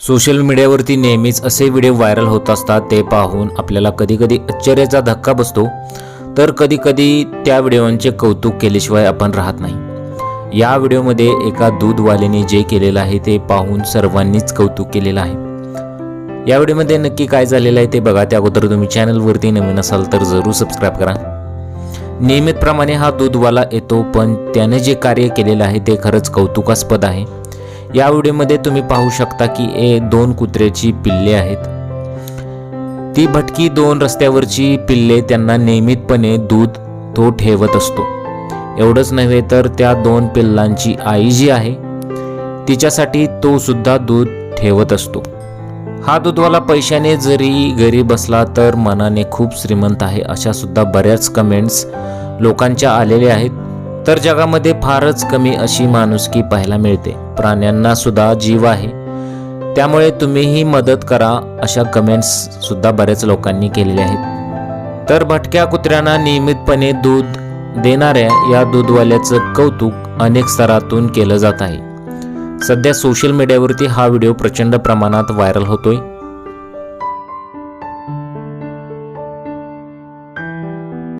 Social मीडियावरती नेहमीच असे व्हिडिओ व्हायरल होत असतात ते पाहून आपल्याला कधीकधी आश्चर्याचा धक्का बसतो. तर कधीकधी त्या व्हिडिओंचे कौतुक केल्याशिवाय आपण राहत नाही. या व्हिडिओमध्ये एका दूधवाल्याने जे केलेलं आहे ते पाहून सर्वांनीच कौतुक केलेलं आहे. या व्हिडिओमध्ये नक्की काय झालेलं आहे ते बघा. त्या अगोदर तुम्ही चॅनलवरती नवीन असाल तर जरूर सबस्क्राईब करा. नियमितप्रमाणे हा दूधवाला येतो पण त्याने जे कार्य केलेलं आहे ते खरंच कौतुकास्पद आहे. या व्हिडिओमध्ये तुम्ही पाहू शकता की ए दोन कुत्र्याची पिल्ले आहेत. ती भटकी दोन रस्त्यावरची पिल्ले त्यांना नियमितपणे दूध तो ठेवत असतो. एवढंच नव्हे तर त्या दोन पिल्लांची आई जी आहे तिच्यासाठी तो सुद्धा दूध ठेवत असतो. हा दूधवाला पैशाने जरी घरी बसला तर मनाने खूप श्रीमंत आहे अशा सुद्धा बऱ्याच कमेंट्स लोकांच्या आलेल्या आहेत. तर जगामध्ये फारच कमी अशी माणुसकी पाहायला मिळते. प्राण्यांना सुद्धा जीव आहे. त्यामुळे तुम्हीही मदत करा अशा कमेंट्स सुद्धा बऱ्याच लोकांनी केलेल्या आहेत. तर भटक्या कुत्र्यांना नियमितपणे दूध देणाऱ्या या दूधवाल्याचं कौतुक अनेक स्तरातून केलं जात आहे. सध्या सोशल मीडियावरती हा व्हिडिओ प्रचंड प्रमाणात व्हायरल होतोय.